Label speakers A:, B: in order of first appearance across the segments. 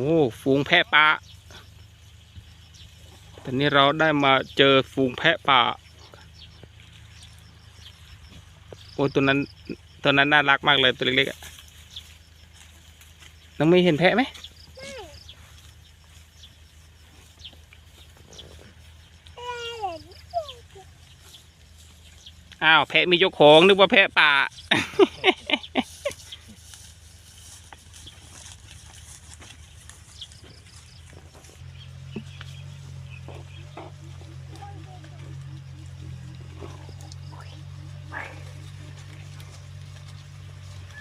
A: อ้ฝูงแพะป่าตอนนี้เราได้มาเจอฝูงแพะป่า โอ้ตัวนั้นตัวนั้นน่ารักมากเลยตัวเล็กๆน้องไม่เห็นแพะไหมอ้าวแพะมีเจ้าของนึกว่าแพะป่า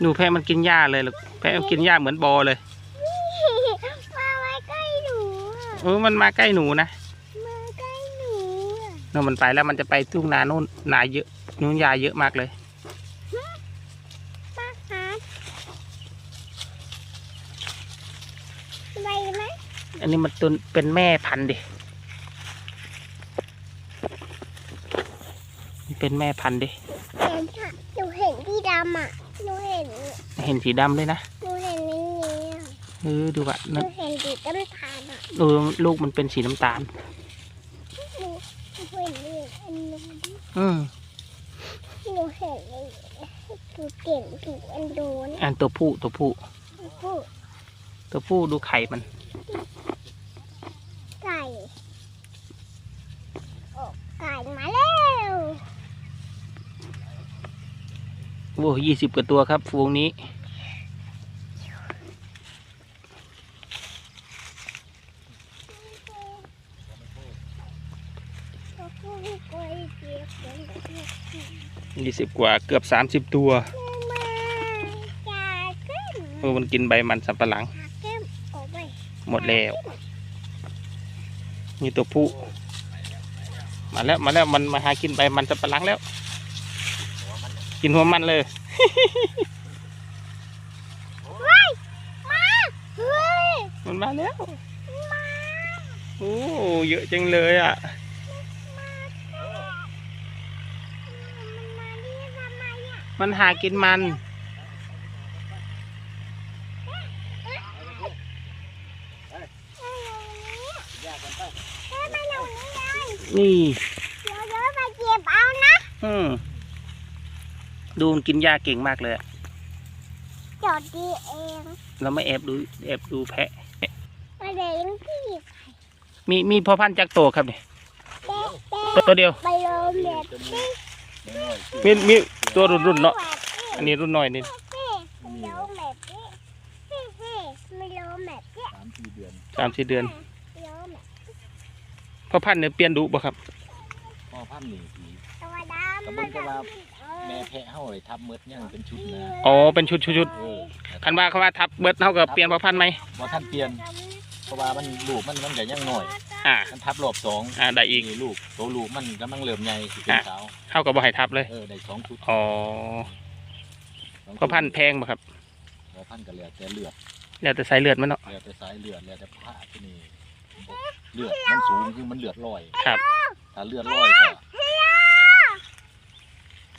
A: หนูแพะมันกินหญ้าเลยลูกแพะมันกินหญ้าเหมือนบอเลย
B: มาไว้ใกล้หนูอะ
A: เออมันมาใกล้หนูนะ
B: มาใกล้หนูอะ
A: นู่นมันไปแล้วมันจะไปทุ่งนาโน่นนาเยอะนู่นหญ้าเยอะมากเลย
B: มาหาไปไหม
A: อันนี้มันตัวเป็นแม่พันธุ์ดินี่เป็นแม่พันธุ์ดิ
B: เห็นค่ะหนูเห็นพี่ดำอะ หนูเห็น
A: เห็นสีดำเลยนะ
B: หนูเห็นในนี้อะ
A: เออดูว่า
B: หนู
A: นั่น
B: เห็นสีต้นทานอะ
A: เออลูกมันเป็นสีน้ำตาล
B: หนูหนูเห็นเลยอันนู้น
A: อืม
B: หนูเห็นเลยถูกเก่งถูกอันโดน
A: อันตัวผู้ตัวผู้
B: พูด
A: ตัวผู้ดูไข่มัน
B: ไก่โอ้ไก่มาแล้ว
A: โอ้ยี่สิบกว่าตัวครับฟูง
B: นี้
A: ยี่สิบกว่าเกือบสามสิบตัว
B: มาจ่าขึ้น
A: เออมันกินใบมันสับปะหลัง
B: หาเก็บออกไป
A: หมดแล้ว นี่ตัวผู้ มาแล้วมาแล้วมันมาหากินใบมันสับปะหลังแล้ว กินหัวมันเลย
B: มาเฮ้ย
A: มันมาแล้ว
B: มา
A: โอ้เยอะจังเลยอะ
B: มันมาที่ทำไมอะ
A: มันหากินมัน
B: เฮ้ยไปหนูนี่เลย
A: นี่
B: เดี๋ยวเดี๋ยวไปเก็บเอานะ
A: อืม ดูมันกินหญ้าเก่งมากเลยอะ
B: จอดดีเอง
A: เราไม่แอบดูแอบดูแพะ
B: มาเลี้ยงพี่
A: มีมีพ่อพันธุ์จักรโตครับเนี่ย
B: เต๊ะ
A: ตัวเดียว
B: ไปโรมแบบนี้
A: มีมีตัวรุ่นรุ่นๆเนาะ อันนี้รุ่นน้อยนี่
B: เฮ้ไปโรมแบบนี้เฮ้เฮ้ไม่โรมแบบนี้
C: สามสี่เดือน
A: สามสี่เดือน
B: โรมแบบ
A: พ่อพันธุ์เนี่ยเปลี่ยนดุบ่ครับ
C: พ่อพันธุ์นี่สี
B: ตัวดำ
C: กระเบื้องกระลา แม่แพะเฮาเลยทับเมดยังเป็นชุดนะ
A: อ๋อเป็นชุดชุดชุด
C: เออ
A: คันว่าเขาว่าทับเบิดเท่ากับเปลี่ยนพ่อพันธุ์ไหม
C: บ่ท่านเปลี่ยนเพราะว่ามันลูกมันมันก็ยังน้อย
A: อ่า
C: มันทับรอบสอง
A: อ่าได้อีก
C: นี่ลูกโตลูกมันกำลังเริ่มใหญ่สิเป็น
A: อะ
C: สาว
A: เท่ากับบ่ให้ทับเลย
C: เออได้สองชุด
A: อ๋อ
C: สงชุด
A: พ่อพันธุ์แพงบ่ครับ
C: พ่อพันธุ์ก็แล้วแต่เลือด
A: แล้วแต่สายเลือดมันเนาะ
C: แล้วแต่สายเลือดแล้วแต่ผ้าที่นี่เลือดมันสูงคือมันเลือดลอย
A: ครับ
C: ถ้าเลือดลอยก็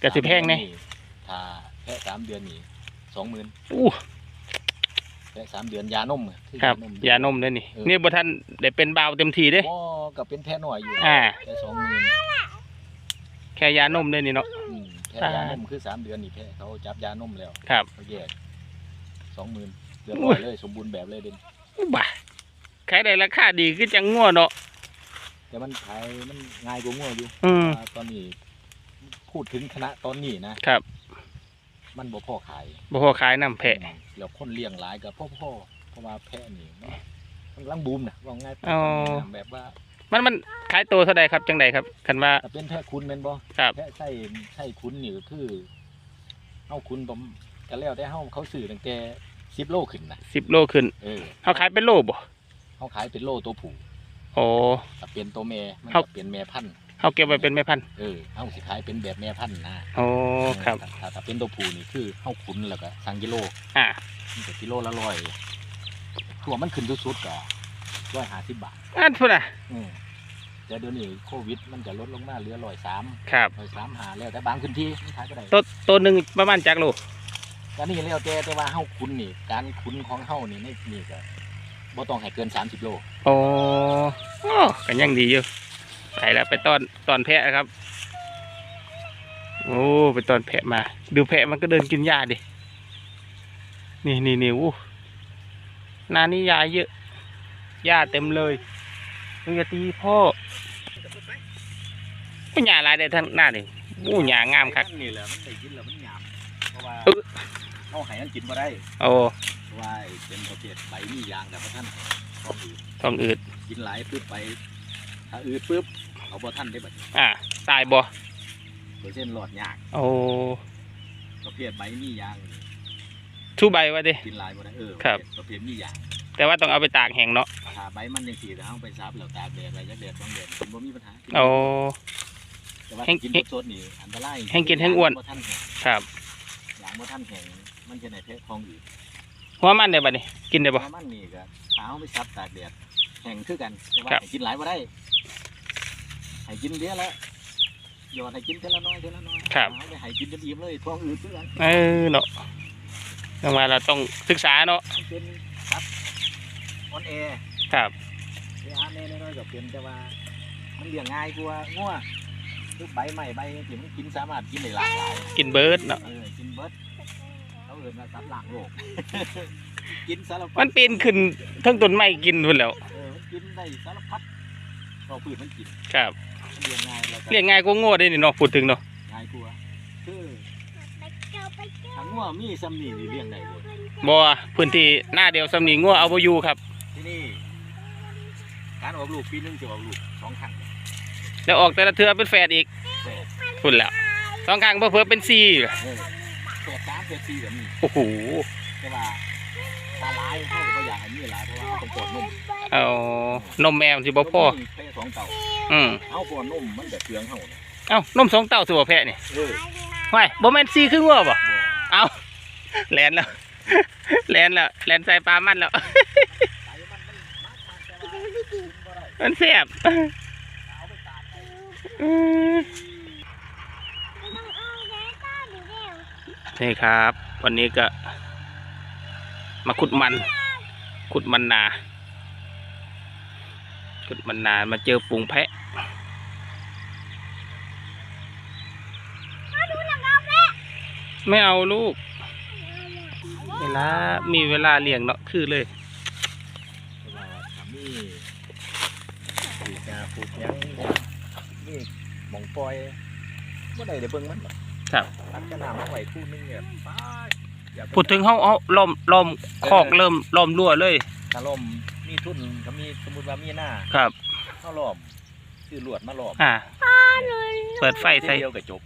A: กระสิแพงแน่
C: ถ้าแพะสามเดือนนี่สองหมื่น
A: อู้
C: แพะสามเดือนยานมอ
A: ครับ ยานมด้วยนี่นี่บ่ทันได้เป็นบ่าวเต็มทีเด้
C: บ่ก็เป็นแพะน้อยอยู่
A: อ่า
C: แค่สองหมื่น
A: แค่ยานมด้วยนี่เนาะ
C: อืมแพะยานมคือสามเดือนนี่แพะเขาจับยานมแล้ว
A: ครับ
C: เขาแยกสองหมื่นเดือน
A: อุ้
C: ร้อยยเลยสมบูรณ์แบบเลยเด่น
A: อู้บ่าขายได้ราคาดีคือจังงัวเนาะ
C: แต่มันขายมันง่ายกว่างัวอยู่
A: อืม
C: ว่าตอนนี้ พูดถึงคณะตอนนี้นะครับ มันบ่พอขาย
A: บ่พอขายน้ำแพะ
C: อืมแล้วคนเลี้ยงหลายกับพ่อพ่อเพราะว่าแพะนี่มันมันกำลังบูมนะว่าง่าย
A: อ๋อ
C: แบบว่า
A: มันมันขายตัวเท่าใดครับจังใดครับคันว่า
C: ถ้าเป็นแพะคุณแม่นบ่
A: ครับ
C: แพะไส้ไส้คุณนี่ก็คือเฮาคุณผมก็แล้วแต่เฮาเขาซื้อตั้งแต่10โลขึ้นนะ
A: สิบโลขึ้น
C: เออ
A: เขาขายเป็นโลบ่
C: เขาขายเป็นโลตัวผู้
A: โอ้
C: ถ้าเป็นตัวแม่มัน
A: ครั
C: ก็
A: บ
C: เป็นแม่พันธุ์
A: เขาเก็บไว้เป็นแม่พันธุ์
C: เออเขาสิขายเป็นแบบแม่พันธุ์นะ
A: โอ้ครับ
C: ถ้าถ้าถ้าเป็นตัวผู้นี่คือเฮาขุนแล้วก็สั่งกิโล
A: อ่า
C: มันก็กิโลละร้อยตัวมันขึ้นสุดๆก็ร้อยห้าสิบบาท
A: อันพุ่นอะ
C: อืมแต่เดี๋ยวนี้โควิดมันจะลดลงมาเหลือร้อยสาม
A: ครับ
C: ร้อยสามหาแล้วแต่บางพื้นที่มันขายก็ได้
A: ตัวตัวหนึ่งประมาณจักโล
C: ก็นี่แล้วแต่แต่ว่าเฮาขุนนี่การขุนของเฮานี่ในนี่ก็บ่ต้องให้เกินสามสิบโล
A: โอ้โอ้กันยังดีอยู่ ไปแล้วไปต้อนตอนแพะครับ โอ้ไปตอนแพะมา ดูแพะมันก็เดินกินหญ้าดิ นี่นี่นี่อู้นานี่ยาเยอะหญ้าเต็มเลยมึงจะตีพ่อก็หญ้าหลายได้ทั้งหน้าดิอู้หญ้างามครับ
C: นี่แหละมันได้กินแล้วมันหยามเพราะว่า
A: เออ
C: เอาให้มันกินบ่ได้
A: โอ้
C: เพราะว่าเป็นประเภทใบมียางแต่พระท่านต้องอืด
A: ต้องอืด
C: กินหลายปุ๊บไป ถ้าอืดปุ๊บเอาบ่ท่านได้บัด
A: อ่าตายบ่
C: เปอร์เซ็นต์หลอดยาก
A: โอ้
C: ประเภทใบมียาง
A: ชูใบไว้ดิ
C: กินหลายบ่ได้เออ
A: ครับ
C: ประเภทมียาง
A: แต่ว่าต้องเอาไปตากแห้งเนาะ
C: ถ้าใบมันยังสีแต่เอาไปซับแล้วตากแดดอะไรจักแดดสองแดดมันบ่มีปัญหา
A: โอ้
C: แต่ว่า
A: แห้ง
C: กินสดๆนี่อันตราย
A: แห้งกินแห้งอ้วน
C: บ่ท่านแห้ง
A: ครับ
C: ยางบ่ท่านแห้งมันจะได้เพชรทองอืด
A: หัวมันได้บ่นี่กินได้บ่
C: เพราะมันนี่ก็เท้าไปซับตากแดดแห้งคือกันแต่ว่า
A: ครับ
C: ให้กินหลายบ่ได้ ให้กินเดียวละหยอดให้กินเท่าละน้อยเท่าละน้อย
A: ครับ
C: เอาไปให้กินจนอิ่มเลยท้องอืดคือกัน
A: เออเนาะดังว่าเราต้องศึกษาเนาะ
C: มันเป็นครับออนแอร์
A: ครับ
C: เออาร์แน่น้อยๆก็เป็นแต่ว่า มันเลี้ยงง่ายกว่างัวทุกใบใหม่ใบที่มันกินสามารถกินได้หลากหลาย
A: กินเบิร์ดเนาะ
C: เออกินเบิดเขาเอื่นว่าสัตว์หลังโลก กินสารพั
A: มั
C: ด
A: นปีนขึ้นทั้งต้นไม้กินพุ่นแล้ว
C: เออมันกินได้สารพัดเราพืชมันกิน
A: ครับ
C: มัน เลี้ยงง่ายแล้วก็
A: เรียกง่ายกว่าโง่ได้นี่เนาะพูดถึงเนาะ
C: ง่ายกว่าคือ
B: ไปเจ้าไปเจ้า
C: ถ้างัวมีซ้ำนี่นี่เลี้ยงได้เลย
A: บ่พื้นที่หน้าเดียวสำนีงัวเอาบ่อยู่ครับ
C: ที่นี่การออกลูกปีหนึงจะออกลูกสองครั้ง
A: แล้วออกแต่ละเทือเป็นแฝดอีก
C: แต่
A: พุ่นแล้วสองครั้งเพิ่มเป็นสี่
C: เออแปดสามแปดสี่แบบนี้
A: โอ้โห
C: แต่ว่าถ้าร้ายเขาก็บ่อยากให้มีหลายเพราะว่าเขาต้องปวดนุ่ม
A: เอานมแมวสิบ่พอ
C: แค่สองเต่า
A: อืม
C: เอาปวดนุ่มมันแบบเปลืองเขาเนี่ย
A: เอ้านมสองเต้าสิบ่แพะนี่
C: เออ
A: ห้ยบ่แม่นสี่ครึ่งวัวบ่
C: บ่
A: เอาแลนแล้วแลนแล้วแลนใส่ปลามันแล้ว
C: ไก่มันมันมากมากแต่ว่ากินบ่ได้
A: มันแซ่บ
C: เอาไปตากไว้
A: อืม
B: ต้องเอาแย่ต้าหรือเร็ว
A: นี่ครับ วันนี้ก็มาขุดมันขุดมันนา ขุดมันนามาเจอฝูงแพะ
B: มาดูหนังเอาแม่
A: ไม่เอาลูก เวลา มีเวลาเลี้ยงเนาะคือเลย
C: เวลาทำนี่ปลูกยาปลูกหยังนี่หมองปล่อยบ่ได้เดี๋ยวเบิ่งมันหรอก
A: ครับ
C: ตัดกระหน่ำมาไว้คู่หนึงเนี่ยป้าดอย่าไป
A: พูดถึงเขาเอาล้อมล้อมคอกเริ่มล้อมรั้วเลย
C: ถ้าล่ม มีทุนเขามีสมมุติว่ามีหน้า
A: ครับ
C: เขาล้อมซื้อลวดมาล้อม
A: อ่า เปิดไฟใส่
C: เดียวกับจบ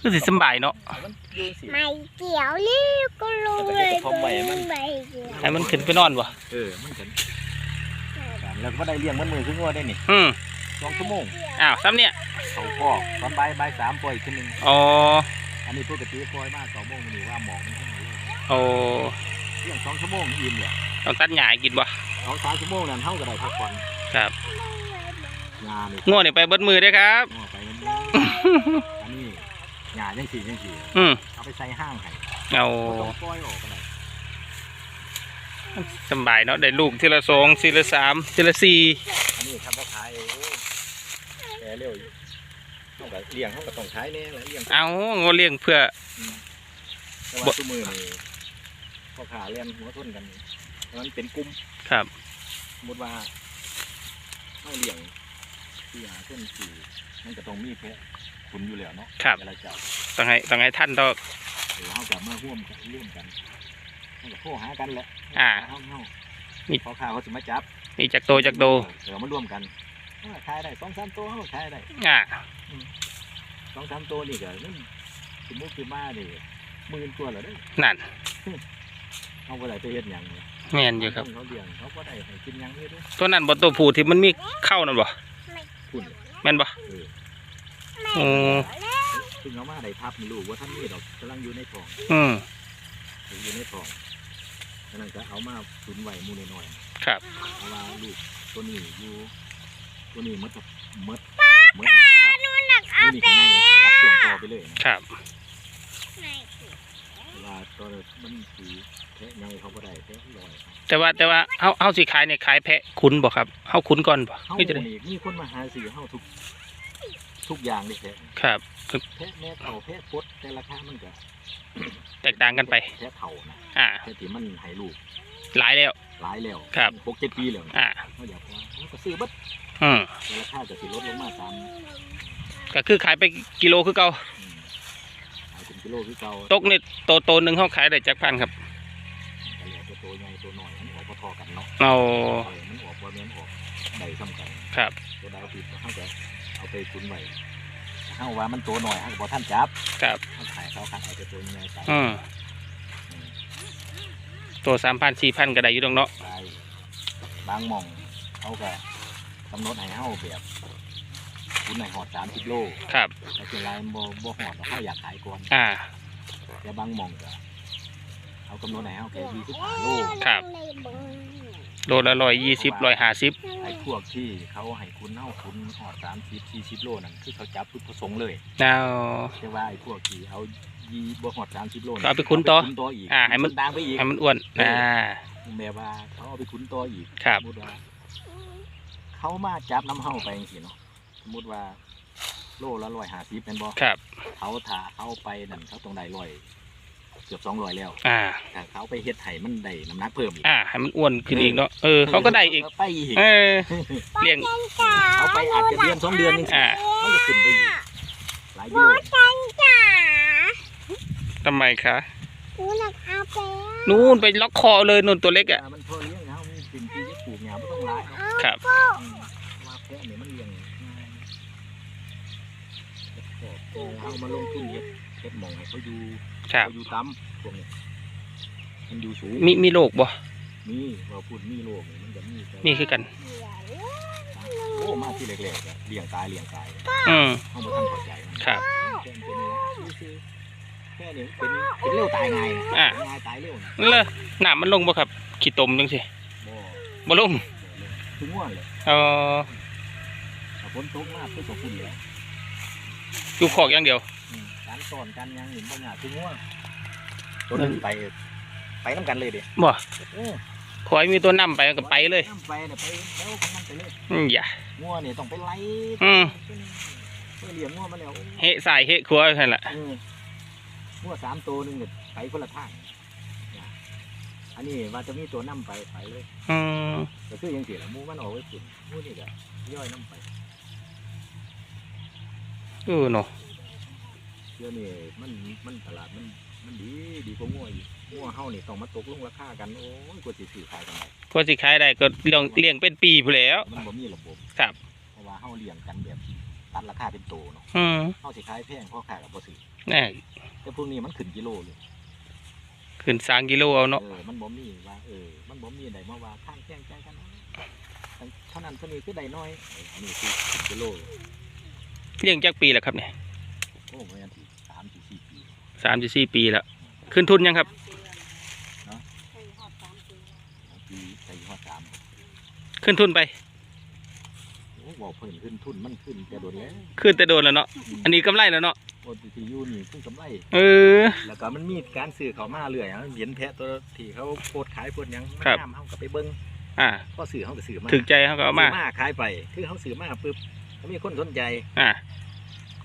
A: คือสิสำบายเนาะ
C: มันอยืนสิ
B: ไม่เกี่ยวรีบก็รู้เลย
C: แล้วก็จะทำไว้มัน
B: ไม่เกี่ยว
A: ให้มันขึ้นไปนอนวะ
C: เออ มันกันแล้วก็ได้เลี้ยงมันมือขึ้นงัวได้นี่
A: อืม
C: สองชั่วโมง
A: อ้าวซ้ำเนี่ย
C: เขาพ่อกตอนบ่ายบ่ายสามปล่อยอีกทีหนึง
A: อ๋อ
C: อันนี้ปกติปล่อยมากสองโมงนี่ว่าหมองมันขึ้นมาเลย
A: โอ้
C: เลี้ยงสองชั่วโมงอิ่มเลย
A: ต้องตัดหญ้าให้กินบ่
C: ส องสามชั่วโมงนั้นเท่ากับได้พักผ่อน
A: ครับ
C: งานนี่
A: ง่วงนี่ไปเบิดมือเด้อครับ
C: งัวไปมันอันนี้งานยังสี่ยังสี่
A: อืม
C: เอาไปใส่ห้างให้
A: เอา
C: บ่ต้องปล่อยออกไปไหน
A: สำบายเนาะได้ลูกทีละสองทีละสามทีละสี่
C: อันนี้ทำก็ขายโอ้แกเร็วอยู่เขาก็เลี้ยงเขาก็ต้องขายแน่แหละเลี้ยง
A: เอางอเลี้ยงเพื่อ
C: แต่ว่าทุกมือนี่พ่อขาเลี้ยงหัวทุนกัน มันเป็นกลุ่ม
A: ครับ
C: สมมติว่าเขาเลี้ยงที่หาเส้นสี่มันก็ต้องมีแพะคุณอยู่แล้วเนาะ
A: ครับ
C: เวลาจับ
A: ต้องให้ต้องให้ท่านต้อง
C: เดี๋ยวเขากับมาร่วมกันร่วมกันเขาก็โทรหากันแหละ
A: อ่า
C: เขาเขา
A: มี
C: พอขาเขาจะมาจับ
A: มีจักโตจักโต
C: เดี๋ยวมาร่วมกันเออขายได้สองสามตัวเขาก็ขายได้
A: อ่า
C: สองสามตัวนี่ก็นั่นสมมติคือมาดิหมื่นตัวเหรอเด้อ
A: นั่น
C: เขาบ่ได้ไปเฮ็ดหยังเนี่ย
A: แม่นอยู่ครับ
C: เขาเลี้ยงเขาบ่ได้ให้กินหยังเลยเด้อ
A: ตัวนั้นบ่ตัวผู้ที่มันมีเข้านั่นบ่
C: คุณ
A: แม่นบ่
C: เออ
A: โอ้
C: ซึ่งเขามาได้ทับนี่ลูกว่าท่านนี่ดอกกำลังอยู่ในท้อง
A: อืม
C: อยู่ในท้องฉะนั้นก็เอามาตุนไว้หมูน้อย
A: ครับ
C: ๆเพราะว่าลูกตัวนี้อยู่ตัวนี้หมดหมดหมด
B: หนูหนักเอา
C: นี่
B: แป
C: ข้างในรับช่วงต่อไปเลยนะครับ
B: ไม่
C: เว่าตัวมันสีแพะใหญ่เขาบ่ได้แพะลอยครับ
A: แต่ว่าแต่ว่าเฮาเฮาสิขายเนี่ยขายแพะขุนบ่ครับเฮาขุนก่อนบ่
C: เฮา
A: คือจะได้
C: นี่มีคนมาหาซื้อเฮาทุก ทุกอย่างเลยแพะ
A: ครับ
C: แพะแม่เฒ่าแพะปดแต่ราคามันก็
A: แตกต่างกันไป
C: แพะเฒ่านะ
A: อ่า
C: แพะที่มันให้ลูก
A: หลายแล้ว
C: หลายแล้ว
A: ครับ
C: หกเจ็ดปีแล้วนะ
A: อ่า
C: เขาอยากว่าเขาก็ซื้อเบัด
A: อืม
C: แต่ราคาจะสิลดลงมาตาม
A: ก็คือขายไปกิโลคือเก่า
C: อืมขายเป็นกิ โลคือเก่า
A: ตกนี่โตโตหนึงเฮาขายได้จักพันครับ
C: แต่แล้วแต่ตัวใหญ่ตัวน้อยมันออกพอๆกันเนาะ
A: เอา
C: เออมันออกว่าแม่นออกได้ซ้ำกัน
A: ครับ
C: ตัวดาวติดเขาก็เอาไปตุนไว้ถ้าว่ามันตัวหน่อยเขาก็บอท่านจับ
A: ครับ
C: เขาขายเขาขายเอาแต่ตัวใหญ่ไป
A: อืมตัว3,000 4,000ก็ได้อยู่ดอกเนาะ
C: ไปบางหม่องเขาก็กำหนดให้เขาแบบ คุณในหอดสามสิบโล
A: ครับ
C: แต่เป็นไรโบโบหอดเขาอยากขายก่อน
A: อ่า
C: แต่บางหม่องก็เขากำหนดให้เขาแค่ยี่สิบห้าโล
A: ครับ โลละ120 150
C: ไอ้พวกที่เขาให้คุณเขาคุณหอดสามสิบสี่สิบโลนั่นคือเขาจับพุทธประสงค์เลย
A: เอา
C: แต่ว่าไอ้พวกที่เอายีบหอดสามสิบโล
A: ก็เอาไปขุนต่อ
C: เาไปขุนต่ออีก
A: อ่าให้มัน
C: ดังไปอีก
A: ให้มันอ้วนอ่า
C: แม่ว่าเขาเอาไปขุนต่ออีก
A: ครับ
C: สมมติว่าเขามาจับน้ำเฮาไปจังซี่เนาะ สมมติว่า โลละร้อยห้าสิบเป็นบ่
A: ครับ
C: เขาถ้าเขาไปนั่นเขาต้องได้ร้อยเกือบสองร้อยแล้ว
A: อ่า
C: ถ้าเขาไปเฮ็ดไห้มันได้น้ำหนักเพิ่มอีก
A: อ่าให้มันอ้วนขึ้นอีกเนาะเออเขาก็ได้อีก
C: ไปอีก
A: เออเลี้ยง
C: เขาไปอาจจะเดือนสองเดือนนึง
A: อ่า
C: เขาจะขึ้นไปอีกหลายกิโล
B: จ๋า
A: ทำไมคะ
B: หนูหนักเอาไป
A: นู่นไปล็อกคอเลยนู่นตัวเล็กอะ
C: มันพอเลี้ยงเขามันเป็นปีที่ปลูกหญ้าไม่ต้องหลายเนาะ
A: ครับ
C: อืม เอามาลงทุนเฮ็ดเฮ็ดหมองให้เขาอยู่
A: ครับ
C: เขาอยู่ต่ำพวกนี้มันอยู่สูง
A: มีมีโรคบ่
C: มีเราพูดมีโรคนี่มันจะมีแต่
A: มีคือกัน
C: โอ้มาที่แรกๆอะเลี้ยงตายเลี้ยงตาย
A: อืม
C: เขาบ่ทันเข้าใจมัน
A: ครับ
C: แค่เป็นนี่คือแค่นี้เป็นเป็นเร็วตายง่ายนะ
A: อ่า
C: ง่ายตายเร็วนะ
A: เลยน้ำมันลงบ่ครับขี้ตมจังสิ
C: บ่
A: บ่ลง
C: ถึงง่วงเลย
A: เออ
C: ถ้าฝนตกมากคือตกฝุ่นเลย
A: อยู่ขอกอย่างเดียว
C: อืมการสอนการหยังเห็นบ่ยากถึงง่วงตัวหนึงไป ไปน้ำกันเลยเดิ
A: บ่
C: เออ
A: ขอให้มีตัวนํไปก็ไปเลย
C: น้ำไปเนี่ยไปแล้วของมันไปเลย
A: อืมอย่า
C: ง่วเนี่ยต้องไปไล่
A: อืม
C: เพื่อเลี้ยงง่วมาแล้ว
A: เฮะสายเฮะครัวนั่นแหละ
C: เออง่วสามตัวหนึงเนี่ยไปคนละทางเนี่ยอันนี้ว่าจะมีตัวน้ำไปไปเลย
A: อืม
C: ก็คือยังเสียละหมูมันออกไว้ฝุ่นหมูนี่ก็ย่อยน้ำไป
A: เออเนาะ
C: เดี๋ยวนี้มันมันตลาดมันมันดีดีกว่าง่วอีกง่วเฮานี่ต้องมาตกลงราคากันโอ้ยกว่าสิซื้อขายกันได้
A: กว่าสิขายได้ก็เลี้ยงเลี้ยงเป็นปีพู้นแหล้ว
C: มันบ่มีระบบ
A: ครับ
C: เพราะว่าเฮาเลี้ยงกันแบบตัดราคาเป็นโตเนาะ
A: อืม
C: เฮาสิขายแพงพ่อขายกับบ่ซื้อ
A: แน่
C: แต่พวกนี้มันขึ้นกิโลเลย
A: ขึ้นสามกิโลเอาเนาะ
C: เออมันบ่มีว่าเออมันบ่มีใดมาว่าข้างแข่งใจกันนะเท่านั้นเท่านี้คือใดน้อยเอออันนี้คือขึ้นกิโล
A: เลี้ย งจักปีแล้วครับเนี่ย
C: โอ้ประมาณที่สามสี่สี่ปี
A: สามสี่ปีแล้วขึ้นทุนยังครับ
C: ปีใส่หัวสาม
A: ขึ้นทุนไป
C: โอ้บอกเพิ่นขึ้นทุนมันขึ้นแต่โดนแล้ว
A: ขึ้นแต่โดนแล้วเนาะอันนี้กำไรแล้วเนาะ
C: โอ้ทียูนี่ขึ้นกำไร
A: เออ
C: แล้วก็มันมีการซื้อเขามาเรื่อยอะเห็นแพะตัวที่เขาโพดขายโพดหยัง
A: ครับ
C: น้ำเขาก็ไปเบิ้ง
A: อ่า
C: พอซื้อเขาก็ซื้อมา
A: ถึกใจเขาก็เอามา
C: ซื้ขายไปคือเขาซื้อมาปุ๊บเขา มีคนสนใจ
A: อ่า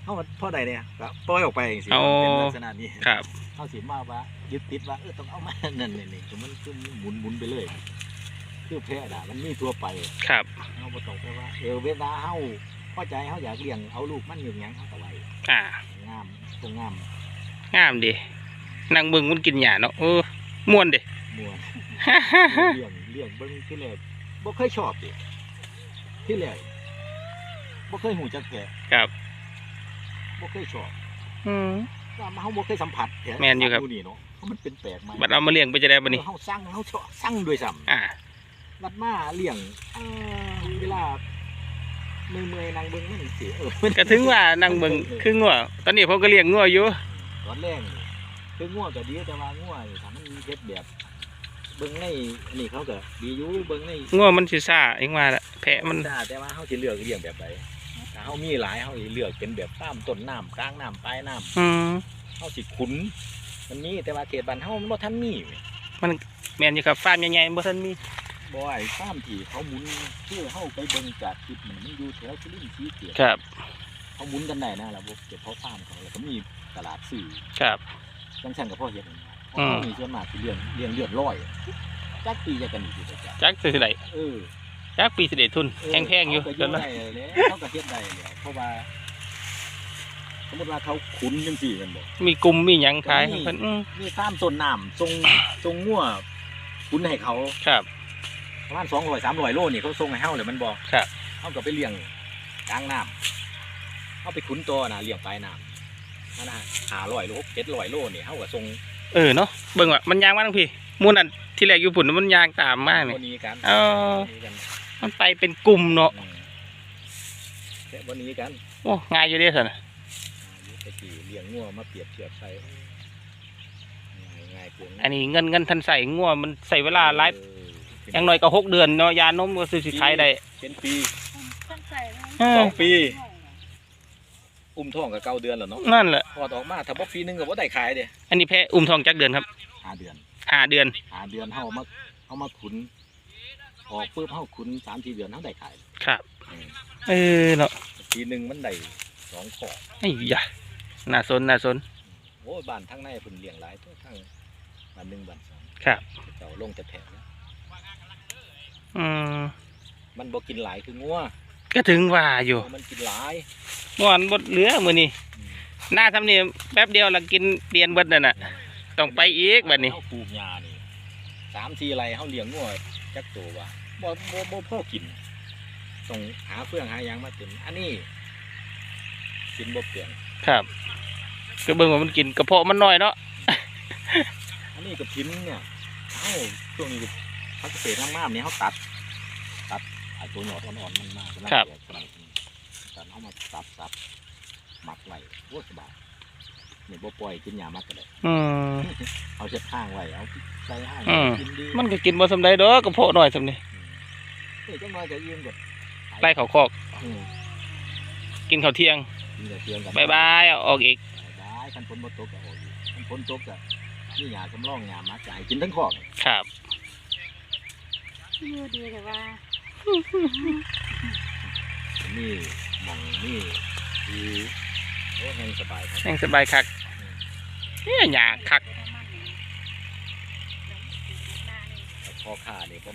C: เขาพ่อใดเนี่ยก็ปล่อยออกไปสิ
A: เอา
C: เป็นลักษณะนี้
A: ครับ
C: เขาสิมาว่ายึดติดว่าเออต้องเอามานั่นนี่นี่คือมันคือหมุนหมุนไปเลยคือแพะด่ะมันมีทั่วไป
A: ครับ
C: เขาบ่ต้องไปว่าเออเวลาเฮาพอใจเฮาอยากเลี้ยงเอาลูกมันอยู่หยังเฮาก็ไว้
A: อ่า
C: งามตรงงาม
A: งามดีนั่งเบิ่งมันกินหญ้าเนาะเออม่วนดิ
C: ม่วนเลี้ยงเลี้ยงเบิ่งที่แรกบ่เคยชอบดิที่แรก บ่เคยหูจักแพะ
A: ครับ
C: บ่เคยชอบ
A: อืม
C: ว่าเฮาบ่เคยสัมผัสแพะ
A: แม่นอยู่ครับ
C: นี่เนาะเพราะมันเป็นแปลกใหม่
A: บัดเอามาเลี้ยงไปจะได้บัดนี้
C: เออเฮาสั่งเฮาชอบสั่งด้วยซ้ำ
A: อ่า
C: บัดมาเลี้ยงเอ่อเวลาเมื่อยๆนั่งเบิ่งมันสิเออมัน
A: ก็ถึงว่านั่งเบิ่งคืองัวตอนนี้ผมก็เลี้ยงงัวอยู่
C: ตอนแรกนี่คือง่วก็ดีแต่ว่าง่วนี่ถ้ามันมีเฮ็ดแบบเบิ่งในอันนี้เขาก็ดีอยู่เบิ่งใน
A: งัวมันสิซ่าเองว่าละแพะมัน
C: จ้าแต่ว่าเฮาสิเลือกเลี้ยงแบบใดถ้า เฮามีหลายเฮาสิเลือกเป็นแบบตามต้นน้ำกลางน้ำปลายน้ำ
A: อืม
C: เฮาสิขุนมันมีแต่ว่าเขตบ้านเฮามันบ่ทันมี
A: แม่นอยู่ครับฟาร์มใหญ่ๆบ่ทันมี
C: บ่ไอ้ฟาร์มที่เขาหมุนคือเฮาไปเบิ่งจากคลิปมันมันอยู่แถวสุรินทร์ศรีเกียรติ
A: ครับ
C: เขาหมุนกันได้นะระบบเก็บเพาะฟาร์มเขาแล้วก็มีตลาดสื่อ
A: ครับ
C: จังซั่นก็พอเฮ็ดนั่นนะเพราะ
A: อืม
C: เขามีส่วนมากที่เลี้ยงเลี้ยงเลือดร้อยจักปีจะกันอีกอยู่จ้ะ
A: จักซื้อได
C: เออ
A: จักปีสิได้ทุนแพงๆอยู่
C: เขา
A: จ
C: ก็
A: น
C: อยู่
A: ว่า
C: ได้แล้วเขาก็เฮ็ดได้แล้วเพราะว่าสมมติว่าเขาขุนจังซี่แมันบ่
A: มีกลุ่มมีหยังขาย
C: มี
A: เพิ่นอืม
C: มีฟาร์มต้นน้ำทรงทรงงัวขุนให้เขา
A: ครับ
C: ประมาณ200 300โลนี่เขาส่งให้เฮาเลยมันบ่
A: ครับ
C: เฮาก็ไปเลี้ยงกลางน้ำเฮาไปขุนตัวน่ะเลี้ยงปลายน้ำนั่นน่ะ500โล700โลนี่เฮาก็ส่ง
A: เออเนาะเบิ่งว่ามันยางมาทั้งพี่หมู่นั้นที่แรกอยู่ปุ่นมันยางตามมานี่
C: วันนี้กัน
A: เออ
C: วันนี้กัน
A: มันไปเป็นกลุ่มเนาะ
C: อืมแต่วันนี้กัน
A: โอ้ง่ายอยู่เด้อซั่นน่ะ
C: อายุตะกี้เลี้ยงงัวมาเปรียบเทียบใส่ง่ายง่ายเกิน
A: อันนี้เงินเงินทันใส่งัวมันใส่เวลาหลาย
C: เออ
A: อย่างน้อยก็หกเดือนเนาะยานมก็ซื้อสิขายได้
C: เป็นปี
B: ตั้งใจนะ
A: เอ
C: ส
A: อ
C: องปีอุ้มท้องกับเก้าเดือนแล้วเนาะ
A: นั่นแหละ
C: พอดออกมาถ้าบ่ปีหนึงก็บ่ได้ขายเด้
A: อันนี้แพะอุ้มทองจักเดือนครับ
C: ห้าเดือน
A: ห้าเดือน
C: ห้าเดือนเฮาเอามาเอามาขุน ออกปุ๊บเฮาขุนสามสี่เดือนเฮาได้ขาย
A: ครับ
C: อืม
A: เออเนาะ
C: ปีหนึงมันได้สองขอ
A: ไอ้ยะน่าสนน่าสน
C: โอ้ยบ้านทั้งในเพิ่นเลี้ยงหลายตัวทั้งบ้านหนึ่งบ้านสอง
A: ครับ
C: เจ้าลงแต่แผลแล้ว
A: อืม
C: มันบ่กินหลายคืองัว
A: ก็ถึงว่าอยู่
C: มันกินหลาย
A: เมื่อวานบดเหลือมื้อนี้
C: อืม
A: หน้าทำนี่แป๊บเดียวละกินเดียนเบิดนั่นน่ะ ต้องไปอีกบัดนี้
C: เฮาปลูกหญ้านี่สามสี่ไร่เฮาเลี้ยงงัว จักตัวว่าบ่บ่บ่พอกินต้องหาเฟืองหาหยังมาเต็มอันนี้ กินบ่เปลือง
A: ครับ ก็เบิ่งว่ามันกินกระเพาะมันน้อยเนาะ
C: อันนี้กับพิมพ์เนี่ยเอ้าช่วงนี้ก็พักเกษตรมากๆเนี่ยเขาตัด ตัดไอ้ตัวหยอดอ่อนๆมันมากตัดเอามาตัดตัดหมักไว้โอ้สบาย เนี่ยบ่ปล่อยกินยามักก็ได้
A: อืม
C: เอาเช็ดข้างไว้เอาใส่ห้าง
A: อืม
C: กินดี
A: มันก็กินบ่สำใดดอกกระเพาะน้อยสำนี้
C: นี่จังน้อยก็ยืมกด
A: ไล่เขาคอก
C: อืม
A: กินข้าวเที่ยง
C: กินแต่เทียงกัน
A: บายบายเอาออกอีก
C: บายบายคันฝนบ่ตกก็ออกอยู่คันฝนตกก็นี่ยาสำรองยามักจะให้กินทั้งคอก
A: ครับ
B: อยู่ดีแต่ว่า
C: นี่หมองนี่คือโอ้แห้งสบายครับ
A: แม่งสบายคัก เนี่ยหยาคัก
C: พอขาเนี่ย